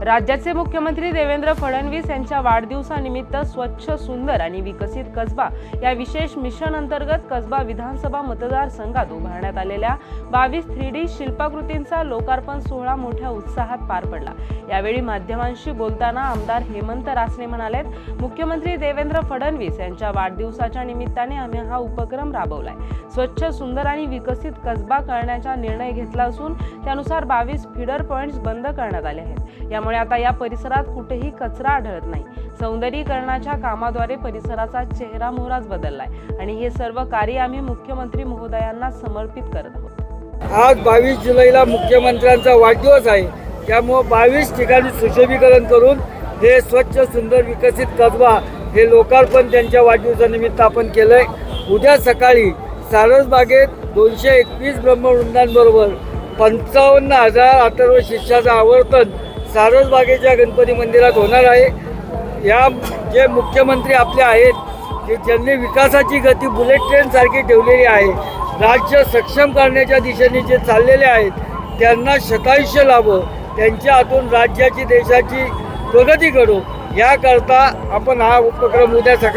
राज्याचे मुख्यमंत्री देवेंद्र फडणवीस यांच्या वाढदिवसानिमित्त स्वच्छ सुंदर आणि विकसित कसबा या विशेष मिशन अंतर्गत कसबा विधानसभा मतदारसंघात उभारण्यात आलेल्या बावीस थ्री डी शिल्पाकृतींचा लोकार्पण सोहळा मोठ्या उत्साहात पार पडला. यावेळी माध्यमांशी बोलताना आमदार हेमंत रासने म्हणाले मुख्यमंत्री देवेंद्र फडणवीस यांच्या वाढदिवसाच्या निमित्ताने आम्ही हा उपक्रम राबवलाय. स्वच्छ सुंदर आणि विकसित कसबा करण्याचा निर्णय घेतला असून त्यानुसार बावीस फिडर पॉइंट्स बंद करण्यात आले आहेत. यामुळे आता या परिसरात कुठेही कचरा आढळत नाही. सौंदर्यीकरणाच्या कामाद्वारे परिसराचा चेहरा मोहराच बदललाय. आणि हे सर्व कार्य आम्ही मुख्यमंत्री महोदयांना समर्पित करत आहोत. आज बावीस जुलैला मुख्यमंत्र्यांचा वाढदिवस आहे. त्यामुळं बावीस ठिकाणी सुशोभीकरण करून हे स्वच्छ सुंदर विकसित कसबा हे लोकार्पण त्यांच्या वाढदिवसानिमित्त आपण केलं आहे उद्या सकाळी सारसबागेत दोनशे एकवीस ब्रह्मवृंदांबरोबर पंचावन्न हजार अथर्व शिष्याचं आवर्तन सारसबागेच्या गणपती मंदिरात होणार आहे. या जे मुख्यमंत्री आपले आहेत की ज्यांनी विकासाची गती बुलेट ट्रेनसारखी ठेवलेली आहे. राज्य सक्षम करण्याच्या दिशेने जे चाललेले आहेत त्यांना शतायुष्य लाभो त्यांच्या हातून राज्याची देशाची प्रगती करू याकरता आपण हा उपक्रम उद्या सकाळी